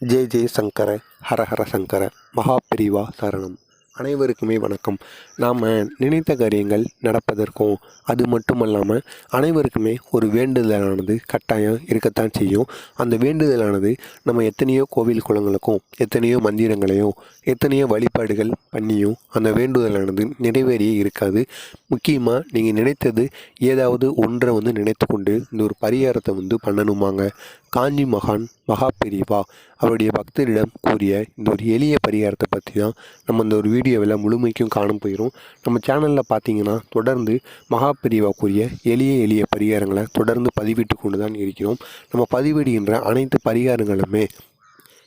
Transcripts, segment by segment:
ஜெய் ஜெய் சங்கர ஹர ஹர சங்கர மகாபிரிவா சரணம். அனைவருக்குமே வணக்கம். நாம் நினைத்த காரியங்கள் நடப்பதற்கும் அது மட்டுமல்லாமல் அனைவருக்குமே ஒரு வேண்டுதலானது கட்டாயம் இருக்கத்தான் செய்யும். அந்த வேண்டுதலானது நம்ம எத்தனையோ கோவில் குளங்களுக்கும் எத்தனையோ மந்திரங்களையும் எத்தனையோ வழிபாடுகள் பண்ணியும் அந்த வேண்டுதலானது நிறைவேறியே இருக்காது. முக்கியமாக நீங்கள் நினைத்தது ஏதாவது ஒன்றை வந்து நினைத்து கொண்டு இந்த ஒரு பரிகாரத்தை வந்து பண்ணணுமாங்க. காஞ்சி மகான் மகா பெரியவா அவருடைய பக்தரிடம் கூறிய இந்த ஒரு எளிய பரிகாரத்தை பற்றி தான் நம்ம இந்த ஒரு வீடியோவில் முழுமைக்கும் காணும் போயிடும் நம்ம சேனலில் பார்த்தீங்கன்னா தொடர்ந்து மகா பெரியவா கூறிய எளிய எளிய பரிகாரங்களை தொடர்ந்து பதிவிட்டு கொண்டு தான் இருக்கிறோம். நம்ம பதிவிடுகின்ற அனைத்து பரிகாரங்களுமே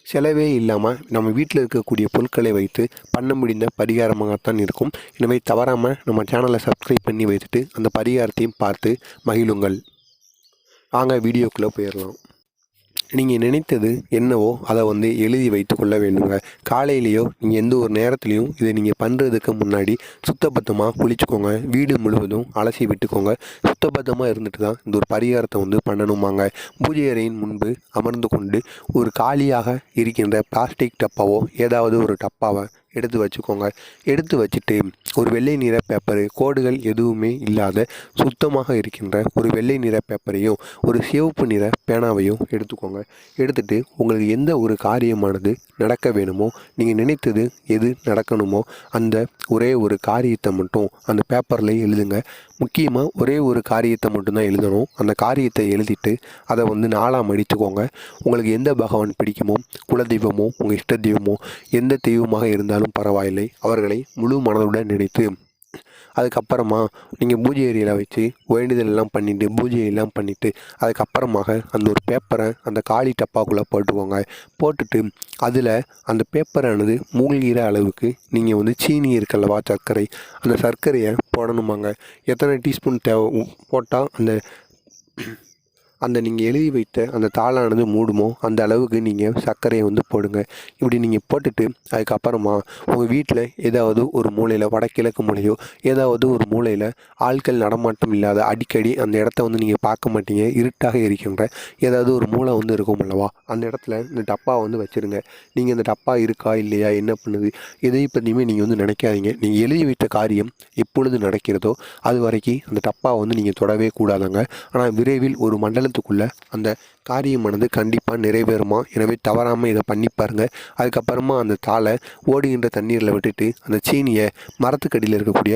செலவே இல்லாமல் நம்ம வீட்டில் இருக்கக்கூடிய பொருட்களை வைத்து பண்ண முடிந்த பரிகாரமாகத்தான் இருக்கும். எனவே தவறாமல் நம்ம சேனலை சப்ஸ்கிரைப் பண்ணி வைத்துட்டு அந்த பரிகாரத்தையும் பார்த்து மகிழுங்கள். வாங்க வீடியோக்குள்ளே போயிடலாம் நீங்கள் நினைத்தது என்னவோ அதை வந்து எழுதி வைத்து கொள்ள வேண்டுங்க. காலையிலையோ நீங்கள் எந்த ஒரு நேரத்துலையும் இதை நீங்கள் பண்ணுறதுக்கு முன்னாடி சுத்தபத்தமாக குளிச்சுக்கோங்க. வீடு முழுவதும் அலசி விட்டுக்கோங்க. சுத்தபத்தமாக இருந்துட்டு தான் இந்த ஒரு பரிகாரத்தை வந்து பண்ணணுமாங்க. பூஜை அறையின் முன்பு அமர்ந்து கொண்டு ஒரு காலியாக இருக்கின்ற பிளாஸ்டிக் டப்பாவோ ஏதாவது ஒரு டப்பாவை எடுத்து வச்சுக்கோங்க. எடுத்து வச்சுட்டு ஒரு வெள்ளை நிற பேப்பரு கோடுகள் எதுவுமே இல்லாத சுத்தமாக இருக்கின்ற ஒரு வெள்ளை நிற பேப்பரையும் ஒரு சிவப்பு நிற பேனாவையும் எடுத்துக்கோங்க. எடுத்துகிட்டு உங்களுக்கு எந்த ஒரு காரியமானது நடக்க வேணுமோ நீங்கள் நினைத்தது எது நடக்கணுமோ அந்த ஒரே ஒரு காரியத்தை மட்டும் அந்த பேப்பரில் எழுதுங்க. முக்கியமாக ஒரே ஒரு காரியத்தை மட்டும்தான் எழுதணும். அந்த காரியத்தை எழுதிட்டு அதை வந்து நாளாக மடித்துக்கோங்க உங்களுக்கு எந்த பகவான் பிடிக்குமோ குலதெய்வமோ உங்கள் இஷ்ட தெய்வமோ எந்த தெய்வமாக இருந்தாலும் பரவாயில்லை. அவர்களை முழு மனதுடன் நினைத்து அதுக்கப்புறமா நீங்கள் பூஜை ஏரியில் வச்சு வேண்டுதல் எல்லாம் பண்ணிவிட்டு பூஜை எல்லாம் பண்ணிவிட்டு அதுக்கப்புறமாக அந்த ஒரு பேப்பரை அந்த காலி டப்பாக்குள்ளே போட்டுக்கோங்க. போட்டுட்டு அதில் அந்த பேப்பரானது மூழ்கிற அளவுக்கு நீங்கள் வந்து சீனி இருக்கல்லவா சர்க்கரை அந்த சர்க்கரையை போடணுமாங்க. எத்தனை டீஸ்பூன் தேவை போட்டால் அந்த அந்த நீங்கள் எழுதி வைத்த அந்த தாளானது மூடுமோ? அந்த அளவுக்கு நீங்கள் சர்க்கரையை வந்து போடுங்க. இப்படி நீங்கள் போட்டுட்டு அதுக்கப்புறமா உங்கள் வீட்டில் ஏதாவது ஒரு மூலையில் வடகிழக்கு மூலையோ ஏதாவது ஒரு மூலையில் ஆட்கள் நடமாட்டம் இல்லாத அடிக்கடி அந்த இடத்த வந்து நீங்கள் பார்க்க மாட்டீங்க. இருட்டாக இருக்கின்ற ஏதாவது ஒரு மூளை வந்து இருக்கும் அல்லவா? அந்த இடத்துல இந்த டப்பா வந்து வச்சுருங்க. நீங்கள் அந்த டப்பா இருக்கா இல்லையா? என்ன பண்ணுது? எதை பற்றியுமே நீங்கள் வந்து நினைக்காதீங்க. நீங்கள் எழுதி வைத்த காரியம் எப்பொழுது நடக்கிறதோ அது வரைக்கும் அந்த டப்பா வந்து நீங்கள் தொடவே கூடாதாங்க. ஆனால் விரைவில் ஒரு மண்டல காலத்துக்குள்ளே அந்த காரியமானது கண்டிப்பாக நிறைவேறுமா? எனவே தவறாமல் இதை பண்ணி பாருங்கள் அதுக்கப்புறமா அந்த தாளை ஓடுகின்ற தண்ணீரில் விட்டுட்டு அந்த சீனியை மரத்துக்கடியில் இருக்கக்கூடிய